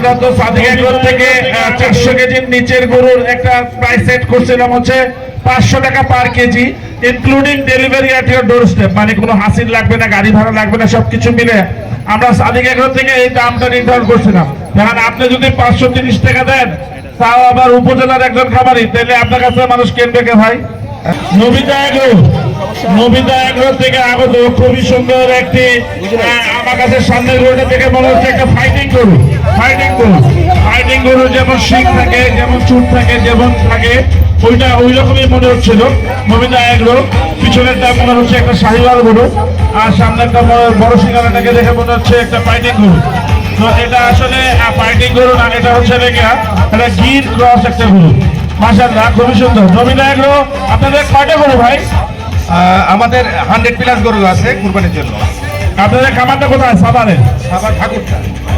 আমরা তো সাদিক এগ্রো থেকে চারশো কেজির নিচের গরুর একটা প্রাইস সেট করছিলাম হচ্ছে পাঁচশো টাকা per kg including delivery at your doorstep মানে কোনো হাসিল লাগবে না, গাড়ি ভাড়া লাগবে না, সবকিছু মিলে। আমরা সাদিক এগ্রো থেকে এই দামটা নির্ধারণ করছিলাম। দেখেন আপনি যদি পাঁচশো তিরিশ টাকা দেন, তাও আবার উপজেলার একজন খামারি, তাহলে আপনার কাছে মানুষ কিনবে কে ভাই? নবিতা এগ্রো নবিতা এগ্রো থেকে আগত খুবই সুন্দর একটি আমার কাছে সামনের গরুটা দেখে মনে হচ্ছে একটা ফাইটিং গরু ফাইটিং গরু। ফাইটিং গরু যেমন শিং থাকে যেমন চুট থাকে যেমন থাকে ওইটা ওই রকমই মনে হচ্ছিল। নবিতা এগ্রো পিছনেরটা মনে হচ্ছে একটা শাহিওয়াল গরু আর সামনেরটা বড়- বড় সিঙ্গারাটাকে দেখে মনে হচ্ছে একটা ফাইটিং গরু। তো এটা আসলে ফাইটিং গরু না এটা হচ্ছে লেগে একটা গির ক্রস একটা গরু। মাসাল্লাহ খুবই সুন্দর। নবীনা এগ্রো আপনাদের কয়টা গরু ভাই? আমাদের হান্ড্রেড প্লাস গরু আছে কুরবানির জন্য। আপনাদের খামারটা কোথায়? সাভারে? সাবার ঠাকুরটা।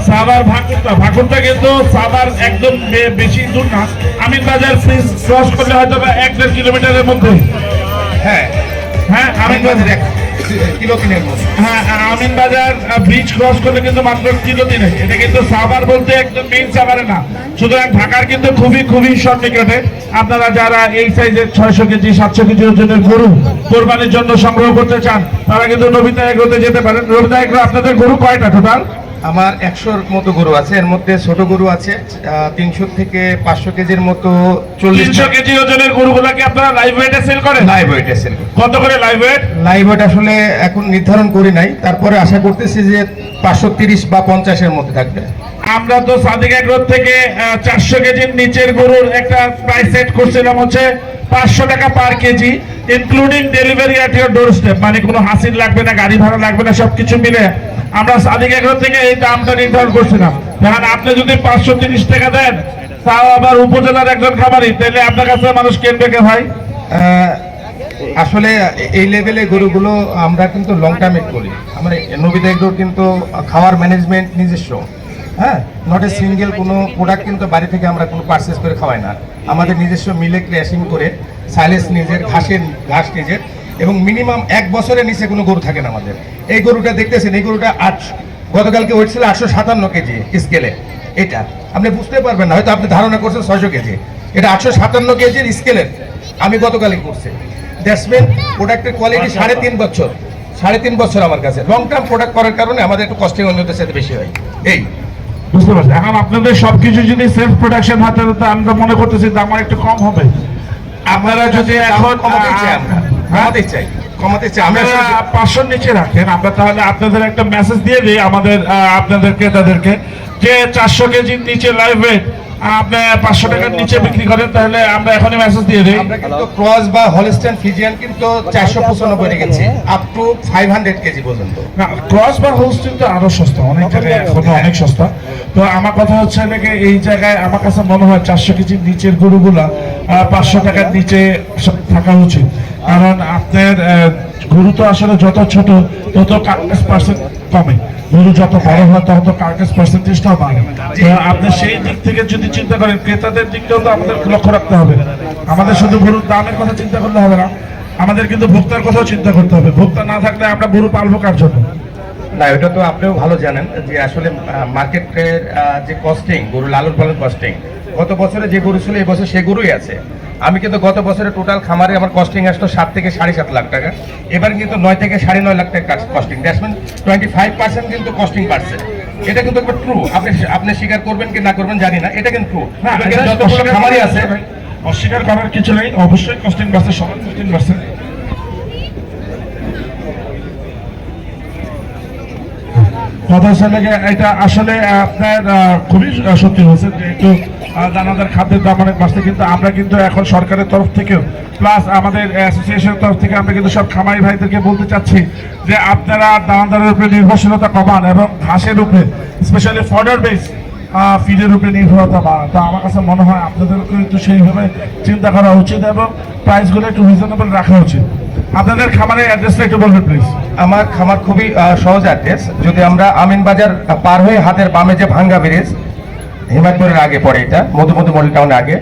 সাবার ভাকুরটা ভাকুরটা কিন্তু সাবার একদম বেশি দূর না। আমিন বাজার ফ্রিজ ক্রস করলে হয়তো এক দেড় কিলোমিটারের মধ্যে হ্যাঁ। হ্যাঁ আমিন দেখ বাজার কিলো হ্যাঁ আমিন বাজার ব্রিজ ক্রস করলে কিন্তু মাত্র কিলো এটা কিন্তু সাভার বলতে একদম সাভারে না। সুতরাং ঢাকার কিন্তু খুবই খুবই সন্নিকটে আপনারা যারা এই সাইজের ছয়শো কেজি, সাতশো কেজি ওজনের গরু কোরবানির জন্য সংগ্রহ করতে চান, তারা কিন্তু নবিতা এগ্রোতে যেতে পারেন। নবিতা এগ্রো আপনাদের গরু কয়টা টোটাল আমার একশোর মতো গরু আছে এর মধ্যে ছোট গরু আছে তিনশো থেকে পাঁচশো কেজির মতো চল্লিশ কেজি ওজনের গরুগুলাকে আপনারা লাইভ ওয়েটে সেল করেন? লাইভ ওয়েটে সেল কত করে লাইভ ওয়েট লাইভ ওয়েট আসলে এখন নির্ধারণ করি নাই তারপরে আশা করতেছি যে পাঁচশো তিরিশ বা পঞ্চাশের মধ্যে থাকবে। আমরা তো সাদিক এগ্রো থেকে চারশো কেজির নিচের গরুর একটা প্রাইস সেট করছিলাম হচ্ছে পাঁচশো টাকা per kg including delivery at your doorstep মানে কোনো হাসির লাগবে না, গাড়ি ভাড়া লাগবে না, সবকিছু মিলে আমরা সাদিক এগ্রো থেকে এই দামটা নির্ধারণ করছিলাম। দেখেন আপনি যদি পাঁচশো তিরিশ টাকা দেন, তাও আবার উপজেলার একজন খামারি, তাহলে আপনার কাছে মানুষ কিনবে কে ভাই? আসলে এই লেভেলে গরুগুলো আমরা কিন্তু লং টার্মে করি। আমরা নবীদা এগুলোর কিন্তু খাওয়ার ম্যানেজমেন্ট নিজস্ব। হ্যাঁ নট এ সিঙ্গেল কোনো প্রোডাক্ট কিন্তু বাড়ি থেকে আমরা কোনো পারচেস করে খাওয়াই না। আমাদের নিজস্ব মিলে ক্র্যাশিং করে সাইলেন্স নিজের ঘাসের ঘাস নিজের এবং মিনিমাম এক বছরের নিচে কোনো গরু থাকে না আমাদের। এই গরুটা দেখতেছেন এই গরুটা আট গতকালকে ওয়েট ছিল আটশো সাতান্ন কেজি স্কেলে এটা আপনি বুঝতে পারবেন না হয়তো আপনি ধারণা করছেন ছয়শো কেজি। এটা আটশো সাতান্ন কেজির স্কেলের আমি গতকালই করছি। দ্যাটসম্যান প্রোডাক্টের কোয়ালিটি সাড়ে তিন বছর সাড়ে তিন বছর আমার কাছে। লং টার্ম প্রোডাক্ট করার কারণে আমাদের একটু কস্টিং অন্যদের সাথে বেশি হয়। এই বুঝতে পারছি এখন আপনাদের সবকিছু যদি সেলফ প্রোডাকশন হাতে আমরা মনে করতেছি দাম একটু কম হবে। আপনারা যদি এখন কমাতে চাই হ্যাঁ? কমাতে চাই। কমাতে আপনারা পাঁচশোর নিচে রাখেন আমরা তাহলে আপনাদের একটা মেসেজ দিয়ে দিই আমাদের আপনাদেরকে তাদেরকে যে চারশো কেজির নিচে লাইভ ওয়েট আপনি পাঁচশো টাকার নিচে বিক্রি করেন তাহলে আমরা এখনই মেসেজ দিয়ে দিই। আমরা কিন্তু ক্রস বা হলিস্টান ফিজিয়ান কিন্তু চারশো পঁচানব্বই রেখেছি up to five hundred kg পর্যন্ত। না ক্রস বা হোস্টিং তো আরও সস্তা অনেক জায়গায় এখনও অনেক সস্তা। তো আমার কথা হচ্ছে নাকি এই জায়গায় আমার কাছে মনে হয় চারশো কেজির নিচের গরুগুলা পাঁচশো টাকার নিচে থাকা উচিত। কারণ আপনার গরু তো আসলে যত ছোট তত পার্সেন্ট কমে। গরু যত বড় হয়, তত কার্কেস পার্সেন্টেজটাও বাড়ে। আপনি সেই দিক থেকে যদি চিন্তা করেন, ক্রেতাদের দিকটাও তো আমাদের লক্ষ্য রাখতে হবে। আমাদের শুধু গরুর দামের কথা চিন্তা করতে হবে না, আমাদের কিন্তু ভোক্তার কথাও চিন্তা করতে হবে। ভোক্তা না থাকলে আমরা গরু পালবো কার জন্য? না এটা তো আপনিও ভালো জানেন যে আসলে মার্কেটের যে কস্টিং গরু লালন পালন কস্টিং গত বছরে যে গরু ছিল এই বছর সে গরুই আছে। আমি কিন্তু গত বছরে টোটাল খামারে আমার কস্টিং আসতো সাত থেকে সাড়ে সাত লাখ টাকা। এবার কিন্তু নয় থেকে সাড়ে নয় লাখ টাকা costing that's mean twenty five percent কিন্তু কস্টিং বাড়ছে। এটা কিন্তু একবার ট্রু আপনি আপনি স্বীকার করবেন কি না করবেন জানি না। এটা কিন্তু ট্রু যতগুলো খামারি আছে অস্বীকার করার কিছু নেই। অবশ্যই কস্টিং বাড়ছে সবার কস্টিং বাড়ছে। কথা হচ্ছে এটা আসলে আপনার খুবই সত্যি হয়েছে যে একটু দানাদার খাদ্যের দাম অনেক বাড়ছে, কিন্তু আমরা কিন্তু এখন সরকারের তরফ থেকেও প্লাস আমাদের অ্যাসোসিয়েশনের তরফ থেকে আমরা কিন্তু সব খামারি ভাইদেরকে বলতে চাচ্ছি যে আপনারা দানাদারের উপরে নির্ভরশীলতা কমান এবং ঘাসের উপরে স্পেশালি ফডার বেস ফিডের উপরে নির্ভরতা বাড়ান। তো আমার কাছে মনে হয় আপনাদেরকে একটু সেইভাবে চিন্তা করা উচিত এবং প্রাইসগুলো একটু রিজনেবল রাখা উচিত। আপনাদের খামারের অ্যাড্রেসটা একটু বলবেন প্লিজ আমার খামার খুবই সহজ অ্যাড্রেস। যদি আমরা আমিন বাজার পার হয়ে হাতের বামে যে ভাঙ্গা ব্রিজ হিমায়তপুরের আগে পড়ে এটা মধুমতি মডেল টাউনের আগে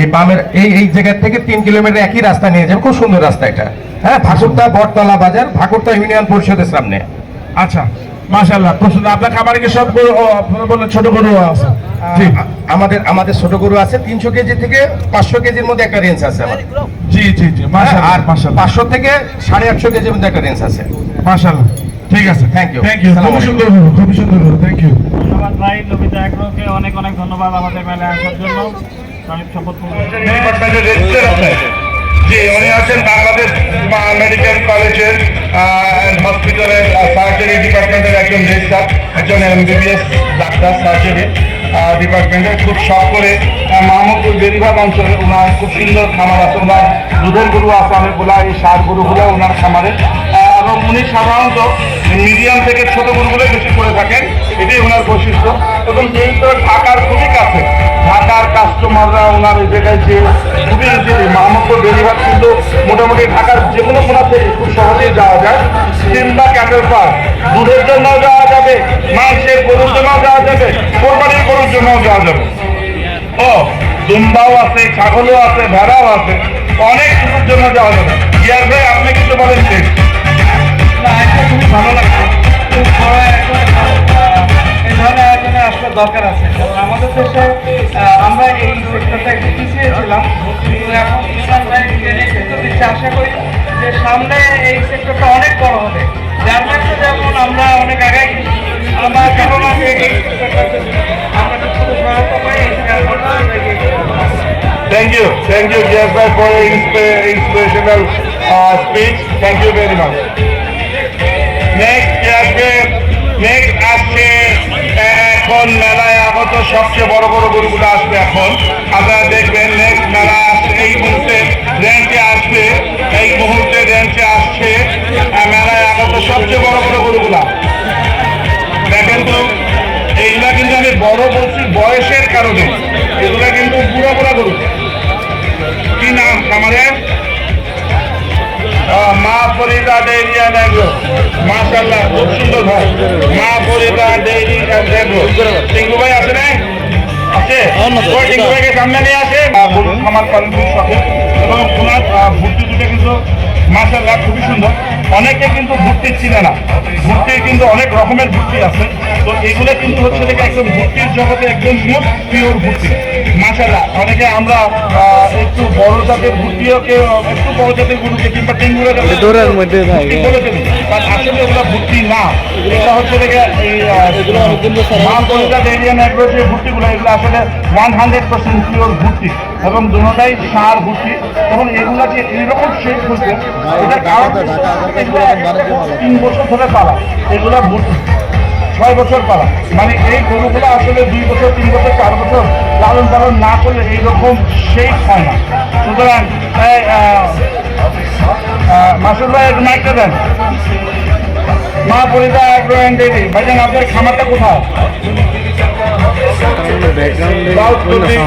এই বামের এই এই জায়গার থেকে তিন কিলোমিটার একই রাস্তা নিয়ে যাবে। খুব সুন্দর রাস্তা এটা। হ্যাঁ ভাকুরতা বটতলা বাজার ভাকুরতা ইউনিয়ন পরিষদের সামনে। আচ্ছা। মাশাআল্লাহ খুব সুন্দর আপনার খামারে কি সব গরু বললেন ছোট গরু আছে। জি। আমাদের আমাদের ছোট গরু আছে তিনশো কেজি থেকে পাঁচশো কেজির মধ্যে একটা রেঞ্জ আছে আমাদের। জি জি জি আর পাঁচশো থেকে সাড়ে আটশো কেজির মধ্যে একটা রেঞ্জ আছে। মাশাআল্লাহ ঠিক আছে। Thank you. থ্যাংক ইউ খুব সুন্দর খুব সুন্দর থ্যাংক ইউ ধন্যবাদ ভাই লবিতা আগ্রহকে অনেক অনেক ধন্যবাদ আমাদের মেলায় আসার জন্য। আমি শপথ ডিপার্টমেন্টের রেজিস্টার আছে। জি, উনি আছেন বাংলাদেশ মেডিকেল কলেজের হসপিটালের সার্জারি ডিপার্টমেন্টের একজন রেজিস্টার একজন এমবিবিএস ডাক্তার সার্জারি ডিপার্টমেন্টের খুব শখ করে মাহমুদপুর বেরিবাগ অঞ্চলে ওনার খুব সুন্দর খামার আছে। ওনার দুধের গরু আছে অনেকগুলা এই সার গরুগুলো ওনার খামারে। এবং উনি সাধারণত মিডিয়াম থেকে ছোট গরুগুলো বেশি করে থাকেন। এটাই ওনার বৈশিষ্ট্য। এবং যেহেতু ঢাকার খুবই কাছে, ঢাকার কাস্টমাররা ওনার এই জায়গায় যে খুবই ইজিলি মাহমুদপুর বেরিবাগ কিন্তু মোটামুটি ঢাকার যে কোনো কোনা থেকে খুব সহজেই যাওয়া যায়। কিংবা ক্যাটেল পার্ক দুধের জন্য যাওয়া যাবে, মাংসের গরুর জন্য যাওয়া যাবে। জন্য যাওয়া যাবে। ও, দুম্বাও আছে, ছাগলও আছে, ভেড়াও আছে, অনেক কিছুর জন্য যাওয়া যাবে। ইয়ার ভাই, আপনি কিছু বলেন প্লিজ খুবই ভালো লাগছে। এই ধরনের আয়োজনে আসলে দরকার আছে। কারণ আমাদের দেশে আমরা এই সেক্টরটা একটু পিছিয়ে ছিলাম কিন্তু এখন আশা করি যে সামনে এই সেক্টরটা অনেক বড় হবে। যার মধ্যে যেমন আমরা অনেক আগে Thank you. Thank you, bhai, for your insp- inspirational uh, speech. Thank you very much. Next, next আসছে আহ, এখন মেলায় আগত সবচেয়ে বড় বড় গরুগুলো আসবে এখন আপনারা দেখবেন নেক্সট মেলা আসছে এই মুহূর্তে রেঞ্চে আসবে এই মুহূর্তে রেঞ্চে আসছে মেলায় আগত সবচেয়ে বড় বড় বলছি বয়সের কারণে। এগুলা কিন্তু বুড়ো বুড়া গরু। কি নাম আহ, মা ফরিদা ডেইরি অ্যান্ড অ্যাগ্রো মাশাল্লাহ খুব সুন্দর ভাই। মা Farida dairy and agro Tinku ভাই আছে না আছে? ওই টিঙ্কু ভাইকে সামনে নিয়ে আসে। খামার পালন খুব এবং ওনার ভুট্টি দুটো কিন্তু মাশাল্লাহ খুবই সুন্দর। অনেকে কিন্তু ভুট্টি চিনে না। ভুট্টির কিন্তু অনেক রকমের ভর্তি আছে। তো এগুলো কিন্তু হচ্ছে দেখে একদম ভর্তির জগতে একদম মোট পিওর ভর্তি। মাশাল্লাহ অনেকে আমরা আহ, একটু বড় জাতের ভর্তিও কেউ একটু বড় জাতের গুরুকে কিংবা টেঙ্গুরের বলে ফেলি। বাট আসলে ওগুলো ভুট্টি না। এটা হচ্ছে মা যে ভুট্টিগুলো এগুলো আসলে ওয়ান হান্ড্রেড পার্সেন্ট পিওর ভুট্টি এবং দুটাই সার ভুট্টি এবং এগুলো যে এইরকম শেপ হচ্ছে এটা কারণ তিন বছর ধরে পালা। এগুলো ভুট্টি ছয় বছর পালা। মানে এই গরুগুলো আসলে দুই বছর তিন বছর চার বছর লালন পালন না করলে এইরকম শেপ হয় না। সুতরাং মাসুদ ভাই একটু মাইকটা দেন। মা পরিদা অ্যাগ্রো অ্যান্ড ডেইরি ভাইজান আপনার খামারটা কোথায়?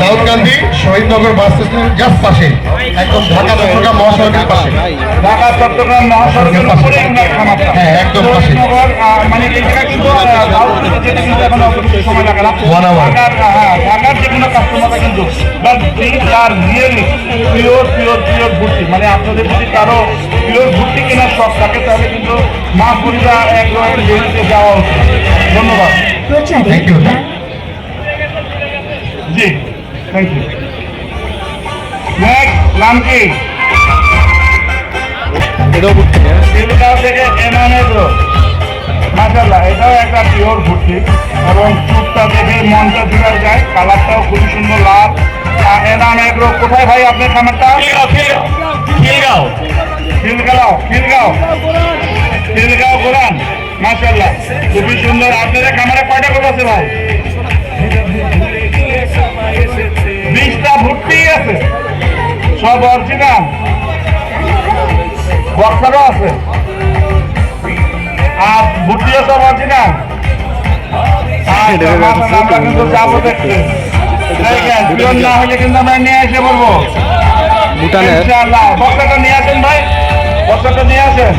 দাউদকান্দি। শহীদনগর বাস স্টেশনের জাস্ট পাশে। একদম ঢাকা চট্টগ্রাম মহাসড়কের পাশে। ঢাকা চট্টগ্রাম মহাসড়কের খামারটা হ্যাঁ, একদম পাশে। মানে এই জায়গায় কিন্তু আহ, দাউদকান্দি যেতে কিন্তু এখন অত বেশি সময় লাগে না। ঢাকার যে কোনো কাস্টমাররা কিন্তু but this are really pure pure pure ভর্তি মানে আপনাদের যদি কারও পিওর ভর্তি কেনার শখ থাকে তাহলে কিন্তু মা অ্যাগ্রো অ্যান্ড ডেইরিতে যাওয়া উচিত। ধন্যবাদ। Thank you G thank you next নাম কি? এটাও হ্যাঁ। থেকে মাসাল্লাহ এটাও একটা পিওর ভর্তি এবং চুপটা দেখে মনটা জুড়ে যায় কালারটাও খুবই সুন্দর লাল। আর এনাম এগ্রো কোথায় ভাই আপনার খামারটা? খিলগাঁও খিলগাঁও। খিলগাঁও। খিলগাঁও গোলাম মাসাল্লাহ খুবই সুন্দর। আপনাদের খামারে কয়টা গরু আছে ভাই? বক্সারও আছে। আর ভুটিও সব অরিজিনাল আমরা কিন্তু যাব দেখতে। না হলে কিন্তু আমরা নিয়ে এসে বলব। ভুটানের ইনশাআল্লাহ। বক্সাটা নিয়ে আসেন ভাই। বক্সাটা নিয়ে আসেন।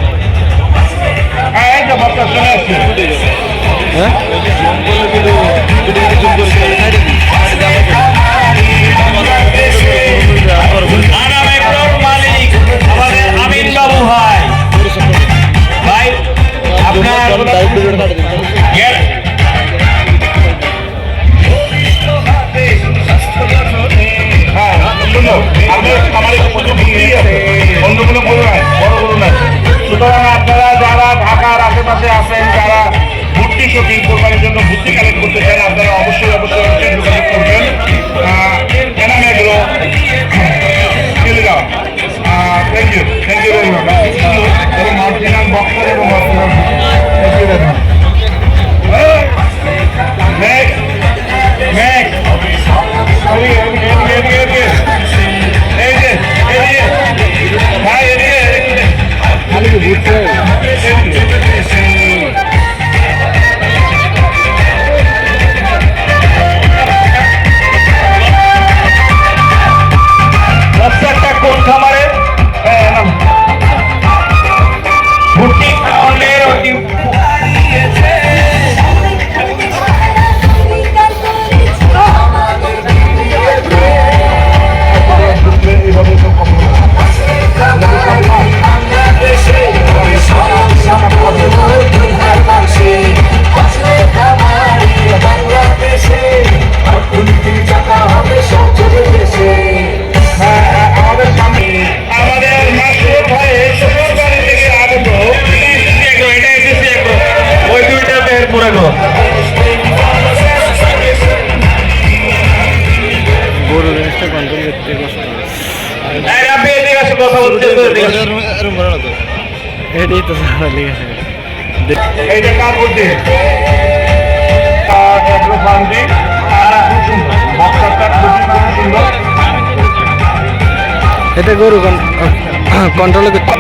এটাই তো এইটা কার বুদ্ধি এটা গরু কন্ট্রোল করতে